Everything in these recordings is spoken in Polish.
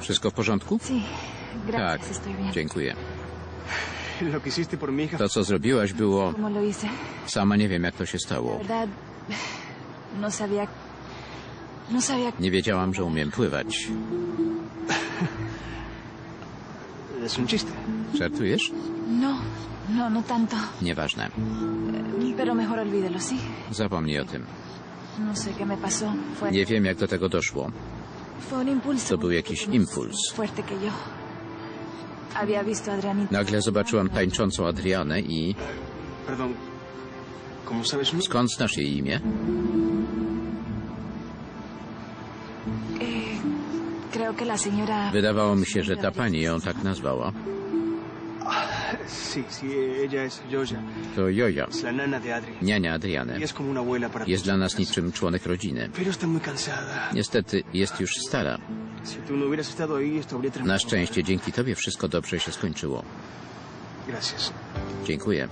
Wszystko w porządku? Tak, dziękuję. To, co zrobiłaś, było... Sama nie wiem, jak to się stało. no. No. Nie wiedziałam, że umiem pływać. Żartujesz? No, no, no tanto. Nieważne. Pero mejor olvídelo, ¿sí? Zapomnij o tym. Nie wiem, jak do tego doszło. To był jakiś impuls. Nagle zobaczyłam tańczącą Adrianę i... Skąd znasz jej imię? Eh. Wydawało mi się, że ta pani ją tak nazwała. Sí, sí, ella es Joya. To Joja, Es la nana de Adri. niania Adriany. Y es como una abuela para Jest dla nas niczym członek rodziny. Pero está muy cansada. Niestety jest już stara. Si tú no hubieras estado ahí, esto habría terminado. Na szczęście dzięki tobie wszystko dobrze się skończyło. Gracias. Dziękuję.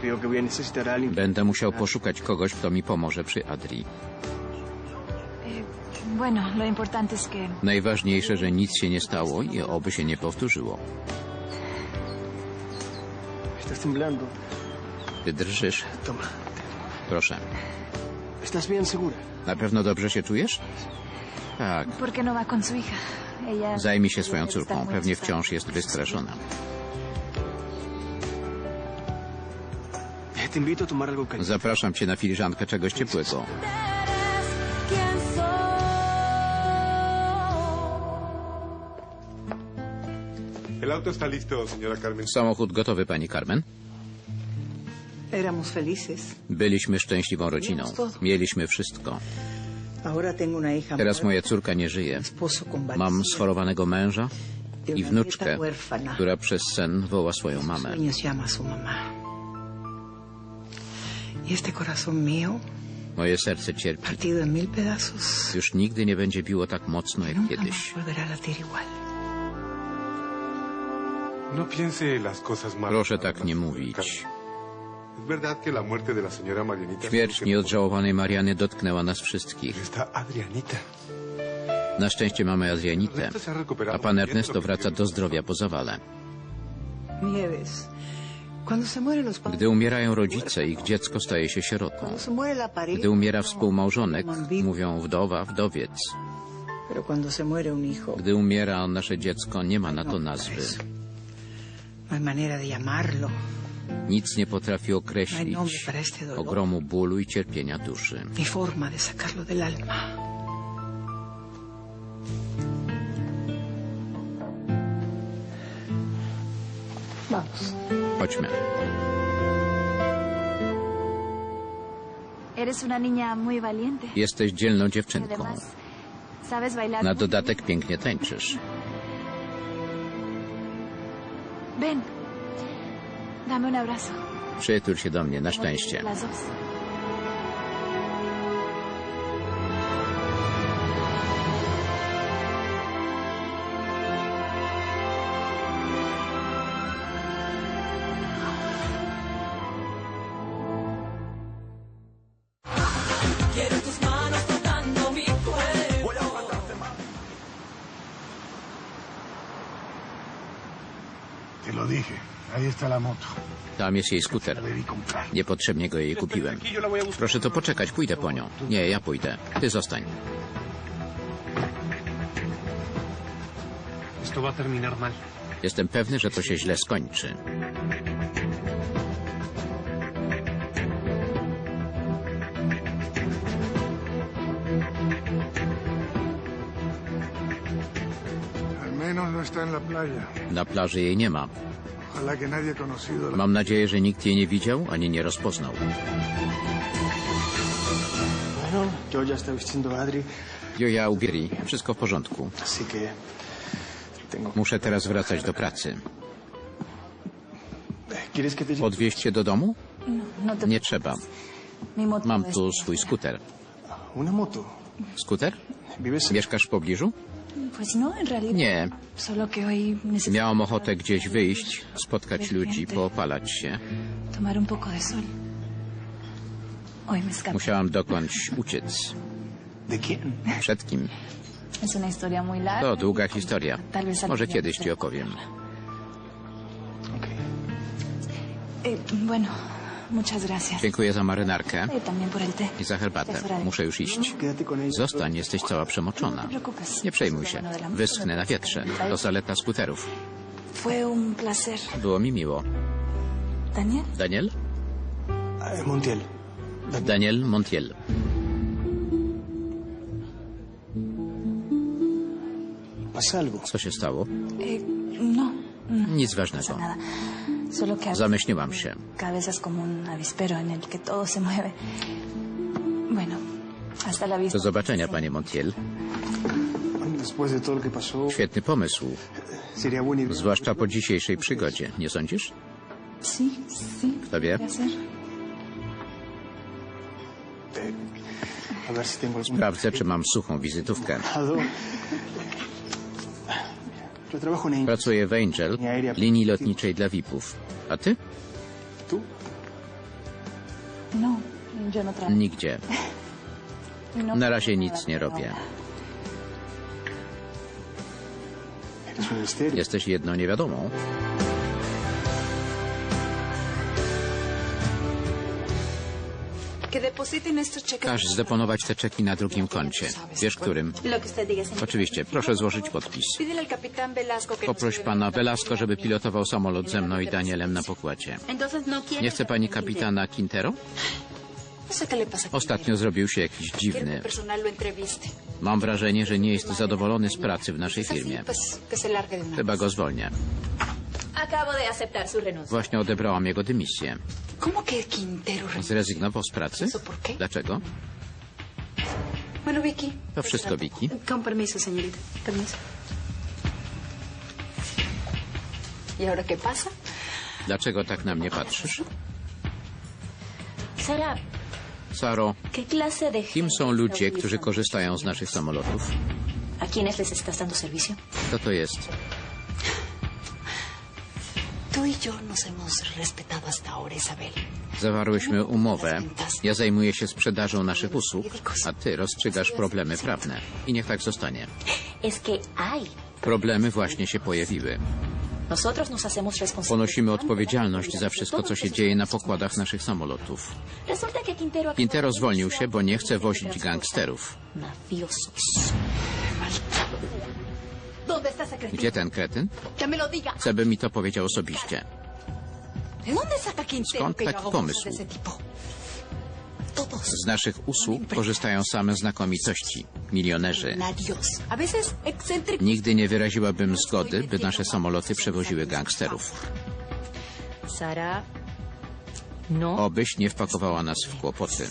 Creo que voy a necesitar a alguien. Będę musiał poszukać kogoś, kto mi pomoże przy Adri. Eh, bueno, lo importante es que... Najważniejsze, że nic się nie stało i oby się nie powtórzyło. Estás temblando. Ty drżysz? Toma. Proszę. ¿Estás bien segura? Na pewno dobrze się czujesz? Tak. ¿Por qué no va con su hija? Ella... Zajmij się swoją córką. Pewnie wciąż jest wystraszona. Zapraszam cię na filiżankę czegoś ciepłego. El auto está listo, señora Carmen. Samochód gotowy, pani Carmen? Éramos felices. Byliśmy szczęśliwą rodziną. Mieliśmy wszystko. Teraz moja córka nie żyje. Mam schorowanego męża y i wnuczkę, która przez sen woła swoją mamę. Y Moje serce cierpi. Już nigdy nie będzie biło tak mocno jak kiedyś. Proszę tak nie mówić. Śmierć nieodżałowanej Mariany dotknęła nas wszystkich. Na szczęście mamy Adrianitę, a pan Ernesto wraca do zdrowia po zawale. Gdy umierają rodzice, ich dziecko staje się sierotą. Gdy umiera no, współmałżonek, mówią wdowa, wdowiec. Gdy umiera nasze dziecko, nie ma na to nazwy. Nic nie potrafi No określić ogromu bólu i cierpienia duszy. Chodźmy. Jesteś dzielną Y dziewczynką. Na dodatek pięknie tańczysz. Ven, dame un abrazo. Przytul się do mnie, na szczęście. La. Tam jest jej skuter. Niepotrzebnie go jej kupiłem. Proszę to poczekać, pójdę po nią. Nie, ja pójdę. Ty zostań. Jestem pewny, że to się źle skończy. Na plaży jej nie ma. Ojalá que nadie conocido la... Mam nadzieję, że nikt jej nie widział ani nie rozpoznał. Joja ubieri. Wszystko w porządku. así que tengo. Muszę teraz wracać do pracy. Podwieźć się do domu? No, no Nie trzeba. Mam es- tu swój skuter. Skuter? Mieszkasz w pobliżu? No. Nie. Miałam ochotę gdzieś wyjść, spotkać ludzi, poopalać się. Musiałam dokądś uciec. Przed kim? To długa historia. Może kiedyś ci opowiem. Ok. Eh, bueno. Dziękuję za marynarkę té. i za herbatę. Muszę już iść. Zostań, jesteś cała przemoczona. Nie przejmuj się. Wyschnę na wietrze. To zaleta skuterów. Było mi miło. Daniel, Daniel? Eh, Montiel. Daniel Montiel. Co się stało? eh, no, no Nic ważnego. Zamyśliłam się. Do zobaczenia, panie Montiel. Świetny pomysł, zwłaszcza po dzisiejszej przygodzie. Nie sądzisz? Kto wie? Eh. Sprawdzę, czy mam suchą wizytówkę. Pracuję w Angel, linii lotniczej dla VIP-ów. A ty? No. Nigdzie. No, Na razie nic nie robię. Jesteś jedną niewiadomą. Każ zdeponować te czeki na drugim koncie. Wiesz którym? Oczywiście, proszę złożyć podpis. Poproś pana. Velasco, żeby pilotował samolot ze mną i Danielem na pokładzie. No Nie chce pani kapitana Quintero? No Ostatnio zrobił się jakiś dziwny. Mam wrażenie, że nie jest zadowolony z pracy w naszej firmie. Chyba go zwolnię. Acabo de aceptar su renuncia. Właśnie odebrałam jego dymisję. ¿Cómo que Quintero? Zrezygnował z pracy? ¿Eso por qué? Dlaczego? Bueno, Vicky. To wszystko, Vicky. Con permiso, señorita. Permiso. ¿Y ahora qué pasa? Dlaczego tak na mnie patrzysz? Sara, Saro, ¿qué clase de kim są gente ludzie, którzy korzystają z naszych samolotów? ¿A quiénes les estás dando servicio? Kto to jest? Tú y yo nos hemos respetado hasta ahora, Isabel. Zawarłyśmy umowę. Ja zajmuję się sprzedażą naszych usług, a ty rozstrzygasz problemy prawne. I niech tak zostanie. Es que hay. Problemy właśnie się pojawiły. Nosotros nos hacemos responsables. Ponosimy odpowiedzialność za wszystko, co się dzieje na pokładach naszych samolotów. Resulta que Quintero... acaba Quintero de zwolnił się, bo nie chce wozić gangsterów. Mafiosos. Gdzie ten kretyn? Chcę, by mi to powiedział osobiście. ¿De dónde saca Quintero Skąd taki pomysł? Z naszych usług korzystają same znakomitości, milionerzy. Nigdy nie wyraziłabym zgody, by nasze samoloty przewoziły gangsterów. No. Obyś nie wpakowała nas w kłopoty.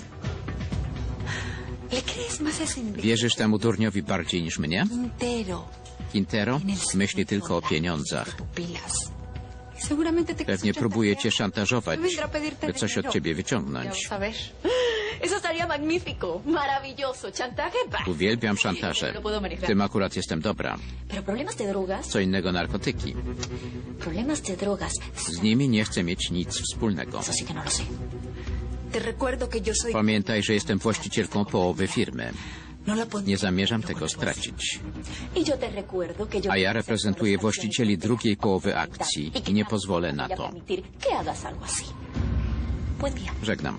Wierzysz temu durniowi bardziej niż mnie? Quintero. Myśli tylko o pieniądzach. Y Pewnie próbuje cię szantażować, by coś od ciebie wyciągnąć. Uwielbiam szantaże. W tym akurat jestem dobra. Co innego narkotyki. Z nimi nie chcę mieć nic wspólnego. Te recuerdo que yo soy... Pamiętaj, że jestem właścicielką połowy firmy. No. Nie zamierzam tego stracić. Y. A ja reprezentuję właścicieli drugiej połowy akcji i nie pozwolę na to. Żegnam.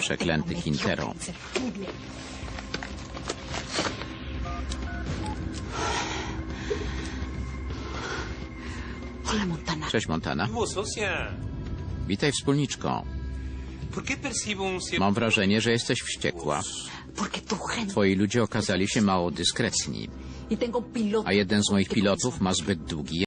Przeklęty Quintero. Hola, Montana. Cześć Montana. Witaj wspólniczko. ¿Por qué percibo un cierto... Mam wrażenie, że jesteś wściekła. Twoi ludzie okazali się mało dyskretni, a jeden z moich pilotów ma zbyt długi